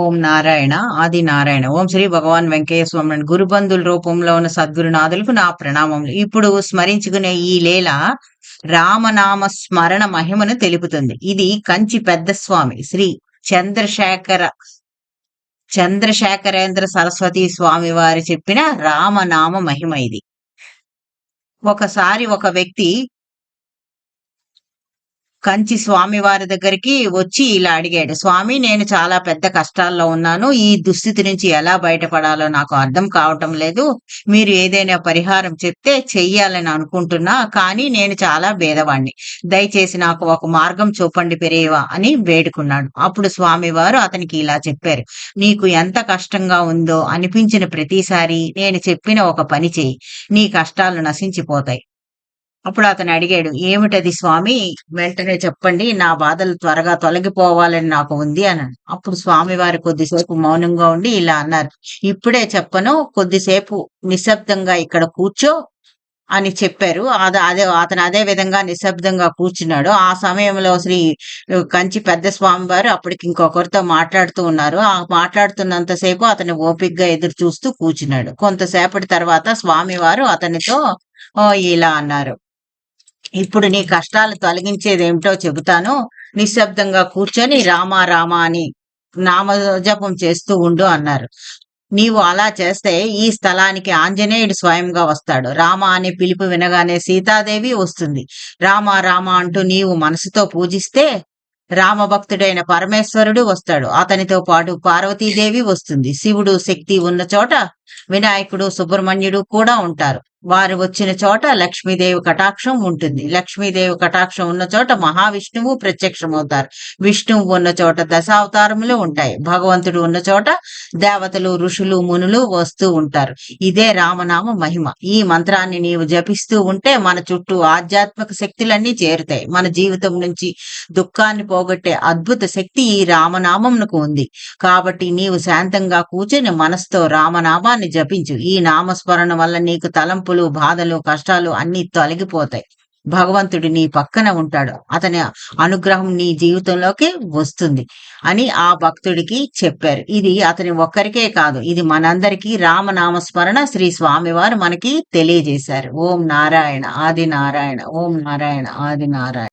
ఓం నారాయణ ఆది నారాయణ. ఓం శ్రీ భగవాన్ వెంకయ్య స్వామి గురుబంధుల రూపంలో ఉన్న సద్గురునాథులకు నా ప్రణామములు. ఇప్పుడు స్మరించుకునే ఈ లీల రామనామ స్మరణ మహిమను తెలుపుతుంది. ఇది కంచి పెద్ద స్వామి శ్రీ చంద్రశేఖర చంద్రశేఖరేంద్ర సరస్వతి స్వామి వారు చెప్పిన రామనామ మహిమ ఇది. ఒకసారి ఒక వ్యక్తి కంచి స్వామి వారి దగ్గరికి వచ్చి ఇలా అడిగాడు స్వామి నేను చాలా పెద్ద కష్టాల్లో ఉన్నాను. ఈ దుస్థితి నుంచి ఎలా బయటపడాలో నాకు అర్థం కావటం లేదు. మీరు ఏదైనా పరిహారం చెప్తే చెయ్యాలని అనుకుంటున్నా కానీ నేను చాలా భేదవాణ్ణి. దయచేసి నాకు ఒక మార్గం చూపండి పెరేవా అని వేడుకున్నాడు. అప్పుడు స్వామి వారు అతనికి ఇలా చెప్పారు నీకు ఎంత కష్టంగా ఉందో అనిపించిన ప్రతిసారి నేను చెప్పిన ఒక పని చేయి నీ కష్టాలు నశించిపోతాయి. అప్పుడు అతను అడిగాడు ఏమిటది స్వామి? వెంటనే చెప్పండి నా బాధలు త్వరగా తొలగిపోవాలని నాకు ఉంది అన్నాడు. అప్పుడు స్వామి వారు కొద్దిసేపు మౌనంగా ఉండి ఇలా అన్నారు ఇప్పుడే చెప్పను కొద్దిసేపు నిశ్శబ్దంగా ఇక్కడ కూర్చో అని చెప్పారు. అదే అదే అతను అదే విధంగా నిశ్శబ్దంగా కూర్చున్నాడు. ఆ సమయంలో శ్రీ కంచి పెద్ద స్వామి వారు అప్పటికి ఇంకొకరితో మాట్లాడుతూ ఉన్నారు. ఆ మాట్లాడుతున్నంతసేపు అతను ఓపిగ్గా ఎదురు చూస్తూ కూర్చున్నాడు. కొంతసేపటి తర్వాత స్వామి వారు అతనితో ఇలా అన్నారు. ఇప్పుడు నీ కష్టాలు తొలగించేది ఏమిటో చెబుతాను. నిశ్శబ్దంగా కూర్చొని రామా రామా అని నామజపం చేస్తూ ఉండు అన్నారు. నీవు అలా చేస్తే ఈ స్థలానికి ఆంజనేయుడు స్వయంగా వస్తాడు. రామ అనే పిలుపు వినగానే సీతాదేవి వస్తుంది. రామ రామ అంటూ నీవు మనసుతో పూజిస్తే రామభక్తుడైన పరమేశ్వరుడు వస్తాడు. అతనితో పాటు పార్వతీదేవి వస్తుంది. శివుడు శక్తి ఉన్న చోట వినాయకుడు సుబ్రహ్మణ్యుడు కూడా ఉంటారు. వారు వచ్చిన చోట లక్ష్మీదేవి కటాక్షం ఉంటుంది. లక్ష్మీదేవి కటాక్షం ఉన్న చోట మహావిష్ణువు ప్రత్యక్షమవుతారు. విష్ణువు ఉన్న చోట దశావతారములు ఉంటాయి. భగవంతుడు ఉన్న చోట దేవతలు ఋషులు మునులు వస్తూ ఉంటారు. ఇదే రామనామ మహిమ. ఈ మంత్రాన్ని నీవు జపిస్తూ ఉంటే మన చుట్టూ ఆధ్యాత్మిక శక్తులన్నీ చేరుతాయి. మన జీవితం నుంచి దుఃఖాన్ని పోగొట్టే అద్భుత శక్తి ఈ రామనామంకు ఉంది. కాబట్టి నీవు శాంతంగా కూర్చొని మనసుతో రామనామాన్ని జపించు. ఈ నామస్మరణ వల్ల నీకు తలంపులు బాధలు కష్టాలు అన్ని తొలగిపోతాయి. భగవంతుడు నీ పక్కన ఉంటాడు. అతని అనుగ్రహం నీ జీవితంలోకి వస్తుంది అని ఆ భక్తుడికి చెప్పారు. ఇది అతని ఒక్కరికే కాదు ఇది మనందరికీ రామనామస్మరణ శ్రీ స్వామివారు మనకి తెలియజేశారు. ఓం నారాయణ ఆది నారాయణ ఓం నారాయణ ఆది నారాయణ